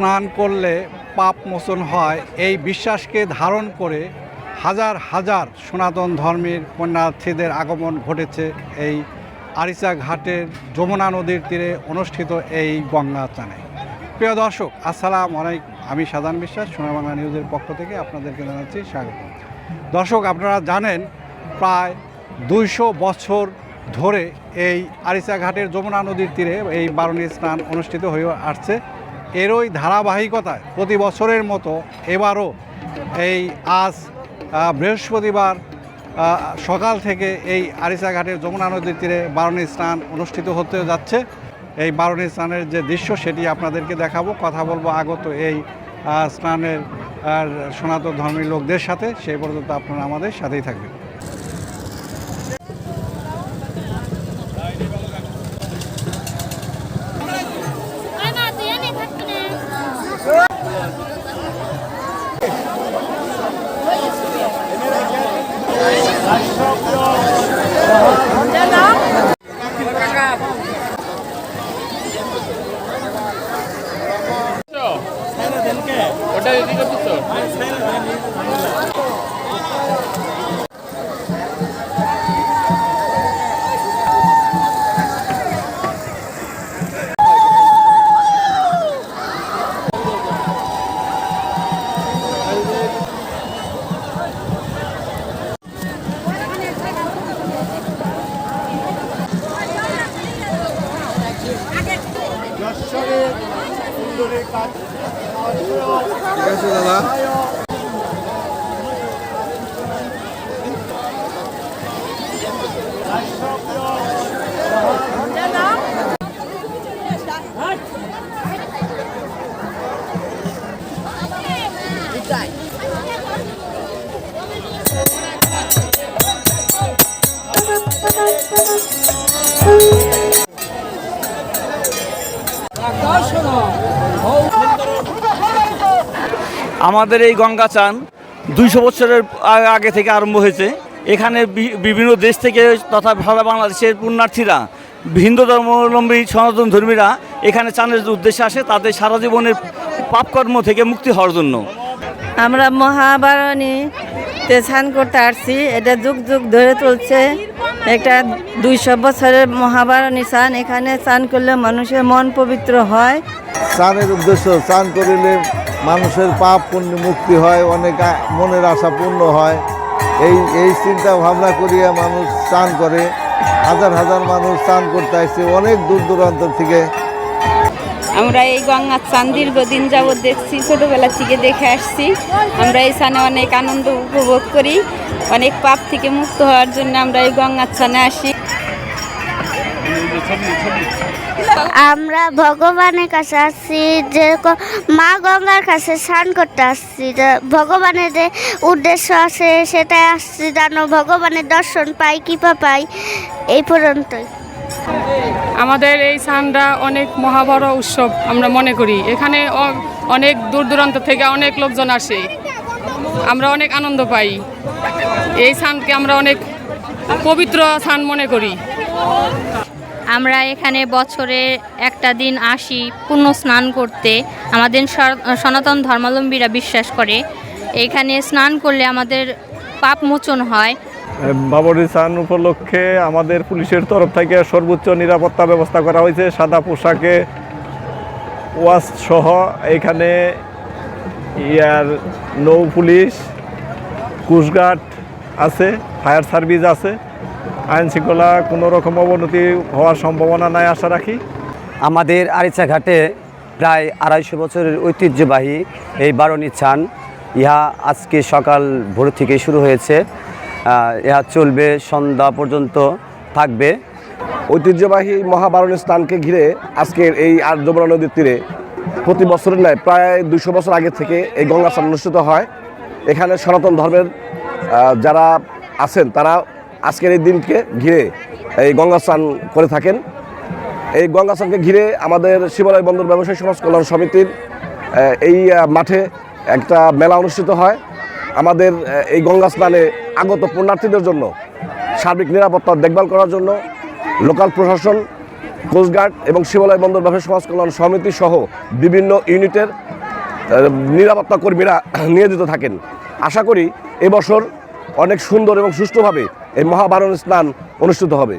স্নান করলে পাপ মোচন হয়, এই বিশ্বাসকে ধারণ করে হাজার হাজার সনাতন ধর্মের পুণ্যার্থীদের আগমন ঘটেছে এই আরিচা ঘাটের যমুনা নদীর তীরে অনুষ্ঠিত এই গঙ্গা চানে প্রিয় দর্শক, আসসালাম আলাইকুম। আমি সাধারণ বিশ্বাস সোনা বাংলা নিউজের পক্ষ থেকে আপনাদেরকে জানাচ্ছি স্বাগত। দর্শক, আপনারা জানেন প্রায় দুইশো বছর ধরে এই আরিচা ঘাটের যমুনা নদীর তীরে এই বারণী স্নান অনুষ্ঠিত হয়ে আসছে। এরই ধারাবাহিকতায় প্রতি বছরের মতো এবারও এই আজ বৃহস্পতিবার সকাল থেকে এই আরিচা ঘাটের যমুনা নদীর তীরে বারণী স্নান অনুষ্ঠিত হতে যাচ্ছে। এই বারণী স্নানের যে দৃশ্য সেটি আপনাদেরকে দেখাবো। কথা বলব আগত এই স্নানের, আর সনাতন ধর্মী লোকদের সাথে। সেই পর্যন্ত আপনারা আমাদের সাথেই থাকবেন। 네. ঠিক আছে দাদা আমাদের এই গঙ্গা চান দুইশো বছরের আগে থেকে আরম্ভ হয়েছে। এখানে বি- বিভিন্ন দেশ থেকে তথা সারা বাংলাদেশের পুণ্যার্থীরা হিন্দু ধর্মাবলম্বী সনাতন ধর্মীরা এখানে চানের উদ্দেশ্যে আসে তাদের সারা জীবনের পাপকর্ম থেকে মুক্তি হওয়ার জন্য। আমরা মহাবারণীতে স্নান করতে আসছি। এটা যুগ যুগ ধরে চলছে। একটা দুইশো বছরের মহাবারণী স্নান। এখানে স্নান করলে মানুষের মন পবিত্র হয়। স্নানের উদ্দেশ্য স্নান করিলে মানুষের পাপ পুণ্য মুক্তি হয় অনেক মনের আশা পূর্ণ হয়। এই এই চিন্তা ভাবনা করিয়া মানুষ স্নান করে। হাজার হাজার মানুষ স্নান করতে আসছে অনেক দূর দূরান্ত থেকে। আমরা এই গঙ্গার চান দীর্ঘদিন যাবৎ দেখছি ছোটোবেলা থেকে দেখে আসছি। আমরা এই স্থানে অনেক আনন্দ উপভোগ করি অনেক পাপ থেকে মুক্ত হওয়ার জন্য আমরা এই গঙ্গার স্থানে আসি। আমরা ভগবানের কাছে আসছি যে মা গঙ্গার কাছে স্নান করতে আসছি ভগবানের যে উদ্দেশ্য আছে সেটাই আসছি যেন ভগবানের দর্শন পাই, কৃপা পাই, এই পর্যন্তই। আমাদের এই স্নানটা অনেক মহাবড় উৎসব, আমরা মনে করি। এখানে অনেক দূর দূরান্ত থেকে অনেক লোকজন আসে। আমরা অনেক আনন্দ পাই। এই স্নানকে আমরা অনেক পবিত্র স্নান মনে করি। আমরা এখানে বছরে একটা দিন আসি পুণ্য স্নান করতে। আমাদের সনাতন ধর্মাবলম্বীরা বিশ্বাস করে। এখানে স্নান করলে আমাদের পাপ মোচন হয়। বাবরি স্নান উপলক্ষে আমাদের পুলিশের তরফ থেকে সর্বোচ্চ নিরাপত্তা ব্যবস্থা করা হয়েছে। সাদা পোশাকে ওয়াশ সহ এখানে ইয়ার নৌ পুলিশ, কোস্টগার্ড আছে, ফায়ার সার্ভিস আছে। আইন শৃঙ্খলা কোনো রকম অবনতি হওয়ার সম্ভাবনা নাই আশা রাখি। আমাদের আরিচা ঘাটে প্রায় আড়াইশো বছরের ঐতিহ্যবাহী এই বারণী চান ইহা আজকে সকাল ভোর থেকে শুরু হয়েছে। ইহা চলবে সন্ধ্যা পর্যন্ত থাকবে। ঐতিহ্যবাহী মহাবারণী স্থানকে ঘিরে আজকের এই আর যমুনা নদীর তীরে প্রতি বছরের নয় প্রায় দুশো বছর আগে থেকে এই গঙ্গা স্নান অনুষ্ঠিত হয়। এখানে সনাতন ধর্মের যারা আছেন তারা আজকের এই দিনকে ঘিরে এই গঙ্গা স্নান করে থাকেন। এই গঙ্গা স্নানকে ঘিরে আমাদের শিবালয় বন্দর ব্যবসায়ী সমাজ কল্যাণ সমিতির এই মাঠে একটা মেলা অনুষ্ঠিত হয়। আমাদের এই গঙ্গা স্নানে আগত পুণ্যার্থীদের জন্য, সার্বিক নিরাপত্তা দেখভাল করার জন্য লোকাল প্রশাসন কোস্টগার্ড এবং শিবালয় বন্দর ব্যবসায়ী সমাজ কল্যাণ সমিতি সহ বিভিন্ন ইউনিটের নিরাপত্তা কর্মীরা নিয়োজিত থাকেন। আশা করি এবছর অনেক সুন্দর এবং সুষ্ঠুভাবে এই মহাবারণ স্নান অনুষ্ঠিত হবে।